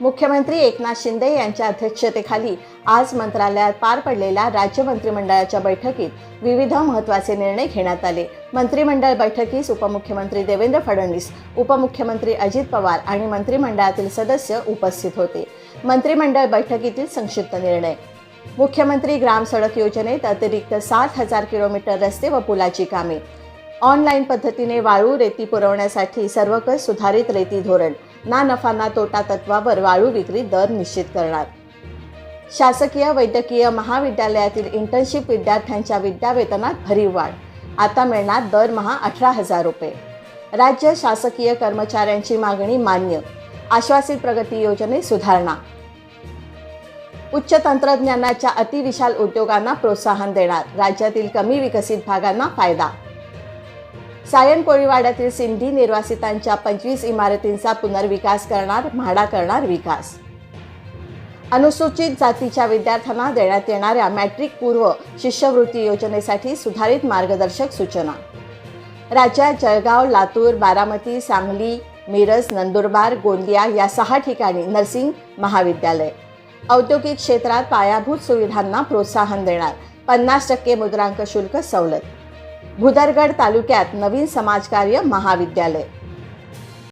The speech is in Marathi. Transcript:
मुख्यमंत्री एकनाथ शिंदे यांच्या अध्यक्षतेखाली आज मंत्रालयात पार पडलेल्या राज्य मंत्रिमंडळाच्या बैठकीत विविध महत्त्वाचे निर्णय घेण्यात आले. मंत्रिमंडळ बैठकीस उपमुख्यमंत्री देवेंद्र फडणवीस उपमुख्यमंत्री अजित पवार आणि मंत्रिमंडळातील सदस्य उपस्थित होते. मंत्रिमंडळ बैठकीतील संक्षिप्त निर्णय. मुख्यमंत्री ग्राम सडक योजनेत अतिरिक्त सात हजार किलोमीटर रस्ते व पुलाची कामे. ऑनलाईन पद्धतीने वाळू रेती पुरवण्यासाठी सर्वकष सुधारित रेती धोरण. ना नफा ना तोटा तत्वावर वाळू विक्री दर निश्चित करणार. शासकीय वैद्यकीय महाविद्यालयातील इंटर्नशिप विद्यार्थ्यांच्या विद्यावेतनात भरीव वाढ. आता मिळणार दरमहा अठरा हजार रुपये. राज्य शासकीय कर्मचाऱ्यांची मागणी मान्य. आश्वासित प्रगती योजनेत सुधारणा. उच्च तंत्रज्ञानाच्या अतिविशाल उद्योगांना प्रोत्साहन देणार. राज्यातील कमी विकसित भागांना फायदा. सायन कोळीवाड्यातील सिंधी निर्वासितांच्या पंचवीस इमारतींचा पुनर्विकास करणार म्हाडा करणार विकास. अनुसूचित जातीच्या विद्यार्थ्यांना देण्यात येणाऱ्या मॅट्रिक पूर्व शिष्यवृत्ती योजनेसाठी सुधारित मार्गदर्शक सूचना. राज्यात जळगाव लातूर बारामती सांगली मिरज नंदुरबार गोंदिया या सहा ठिकाणी नर्सिंग महाविद्यालय. औद्योगिक क्षेत्रात पायाभूत सुविधांना प्रोत्साहन देणार. पन्नास टक्के मुद्रांक शुल्क सवलत. भुदरगड तालुक्यात नवीन समाजकार्य महाविद्यालय.